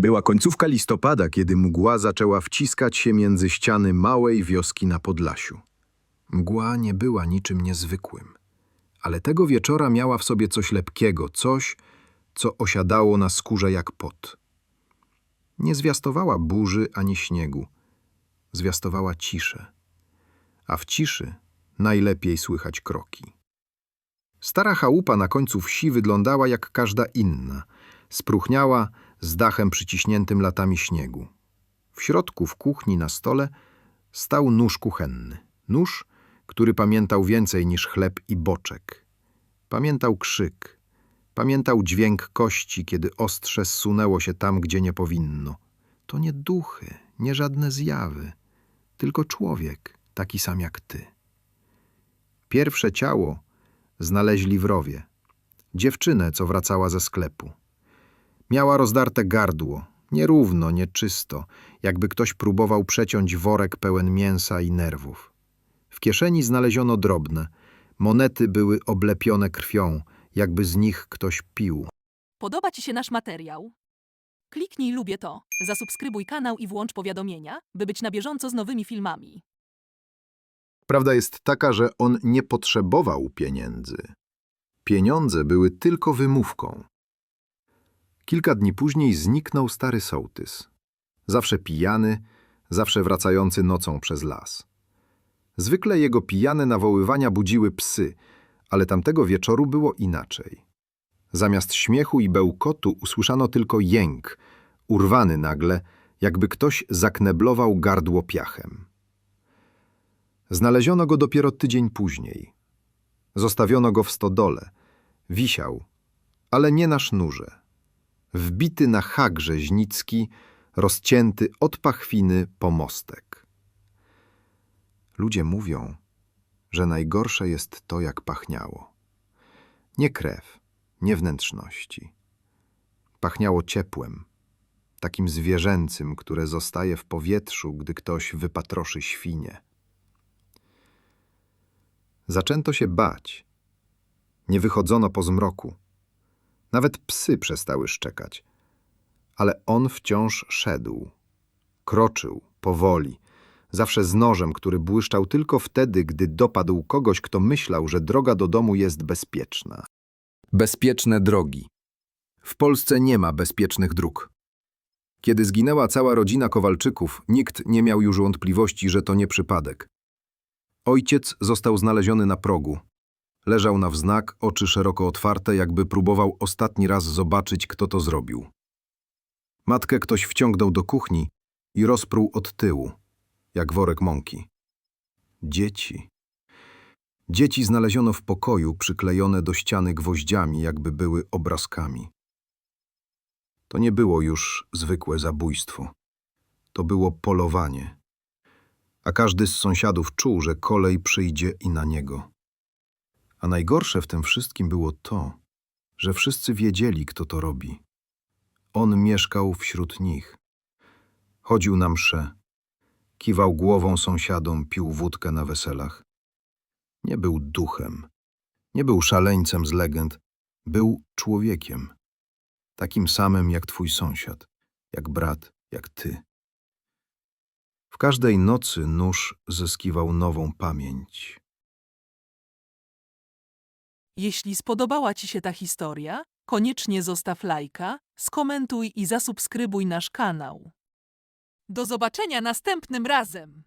Była końcówka listopada, kiedy mgła zaczęła wciskać się między ściany małej wioski na Podlasiu. Mgła nie była niczym niezwykłym, ale tego wieczora miała w sobie coś lepkiego, coś, co osiadało na skórze jak pot. Nie zwiastowała burzy ani śniegu, zwiastowała ciszę, a w ciszy najlepiej słychać kroki. Stara chałupa na końcu wsi wyglądała jak każda inna, spróchniała z dachem przyciśniętym latami śniegu. W środku, w kuchni, na stole stał nóż kuchenny. Nóż, który pamiętał więcej niż chleb i boczek. Pamiętał krzyk. Pamiętał dźwięk kości, kiedy ostrze zsunęło się tam, gdzie nie powinno. To nie duchy, nie żadne zjawy, tylko człowiek, taki sam jak ty. Pierwsze ciało znaleźli w rowie. Dziewczynę, co wracała ze sklepu. Miała rozdarte gardło, nierówno, nieczysto, jakby ktoś próbował przeciąć worek pełen mięsa i nerwów. W kieszeni znaleziono drobne. Monety były oblepione krwią, jakby z nich ktoś pił. Podoba Ci się nasz materiał? Kliknij lubię to, zasubskrybuj kanał i włącz powiadomienia, by być na bieżąco z nowymi filmami. Prawda jest taka, że on nie potrzebował pieniędzy. Pieniądze były tylko wymówką. Kilka dni później zniknął stary sołtys. Zawsze pijany, zawsze wracający nocą przez las. Zwykle jego pijane nawoływania budziły psy, ale tamtego wieczoru było inaczej. Zamiast śmiechu i bełkotu usłyszano tylko jęk, urwany nagle, jakby ktoś zakneblował gardło piachem. Znaleziono go dopiero tydzień później. Zostawiono go w stodole. Wisiał, ale nie na sznurze. Wbity na hak rzeźnicki, rozcięty od pachwiny po mostek. Ludzie mówią, że najgorsze jest to, jak pachniało. Nie krew, nie wnętrzności. Pachniało ciepłem, takim zwierzęcym, które zostaje w powietrzu, gdy ktoś wypatroszy świnie. Zaczęto się bać. Nie wychodzono po zmroku. Nawet psy przestały szczekać. Ale on wciąż szedł. Kroczył, powoli, zawsze z nożem, który błyszczał tylko wtedy, gdy dopadł kogoś, kto myślał, że droga do domu jest bezpieczna. Bezpieczne drogi. W Polsce nie ma bezpiecznych dróg. Kiedy zginęła cała rodzina Kowalczyków, nikt nie miał już wątpliwości, że to nie przypadek. Ojciec został znaleziony na progu. Leżał na wznak, oczy szeroko otwarte, jakby próbował ostatni raz zobaczyć, kto to zrobił. Matkę ktoś wciągnął do kuchni i rozpruł od tyłu, jak worek mąki. Dzieci. Dzieci znaleziono w pokoju, przyklejone do ściany gwoździami, jakby były obrazkami. To nie było już zwykłe zabójstwo. To było polowanie a każdy z sąsiadów czuł, że kolej przyjdzie i na niego. A najgorsze w tym wszystkim było to, że wszyscy wiedzieli, kto to robi. On mieszkał wśród nich. Chodził na msze, kiwał głową sąsiadom, pił wódkę na weselach. Nie był duchem, nie był szaleńcem z legend, był człowiekiem. Takim samym jak twój sąsiad, jak brat, jak ty. W każdej nocy nóż zyskiwał nową pamięć. Jeśli spodobała Ci się ta historia, koniecznie zostaw lajka, skomentuj i zasubskrybuj nasz kanał. Do zobaczenia następnym razem!